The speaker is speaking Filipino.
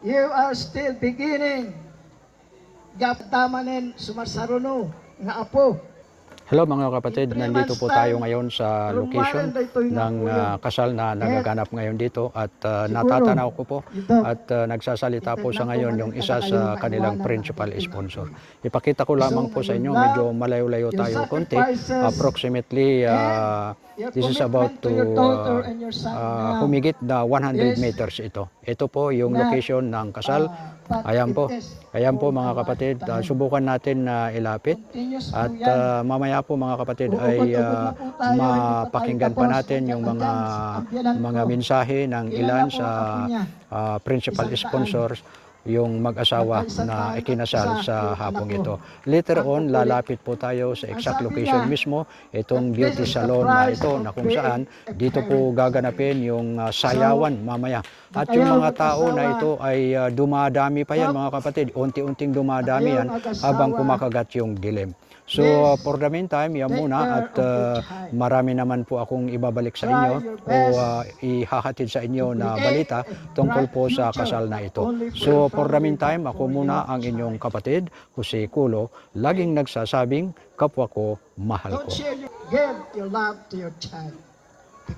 You are still beginning. Gaptamanin sumasaruno nga apo. Hello mga kapatid, nandito po tayo ngayon sa location ng ah, kasal na nagaganap ngayon dito at ah, natatanaw ko po at ah, nagsasalita po sa ngayon yung isa sa kanilang principal sponsor. Ipakita ko lamang po sa inyo, medyo malayo-layo tayo konti, approximately ah, this is about to ah, ah, humigit na 100 meters ito. Ito po yung location ng kasal. Ayan po. Ayan po mga kapatid, ah, subukan natin na ilapit. At ah, mamaya po mga kapatid ay ah, mapakinggan pa natin yung mga mga mensahe ng ilan sa ah, principal sponsors yung mag-asawa na ikinasal sa hapong ito. Later on, lalapit po tayo sa exact location mismo, itong beauty salon na ito na kung saan dito po gaganapin yung ah, sayawan mamaya. At yung mga tao na ito ay ah, dumadami pa yan mga kapatid, unti-unting dumadami yan habang kumakagat yung dilim. So uh, for the meantime, yan muna at uh, marami naman po akong ibabalik sa inyo o uh, ihahatid sa inyo na balita tungkol po sa kasal na ito. So for the meantime, ako muna ang inyong kapatid, Jose Culo, laging nagsasabing, kapwa ko, mahal Don't ko. share your, give your love to your child.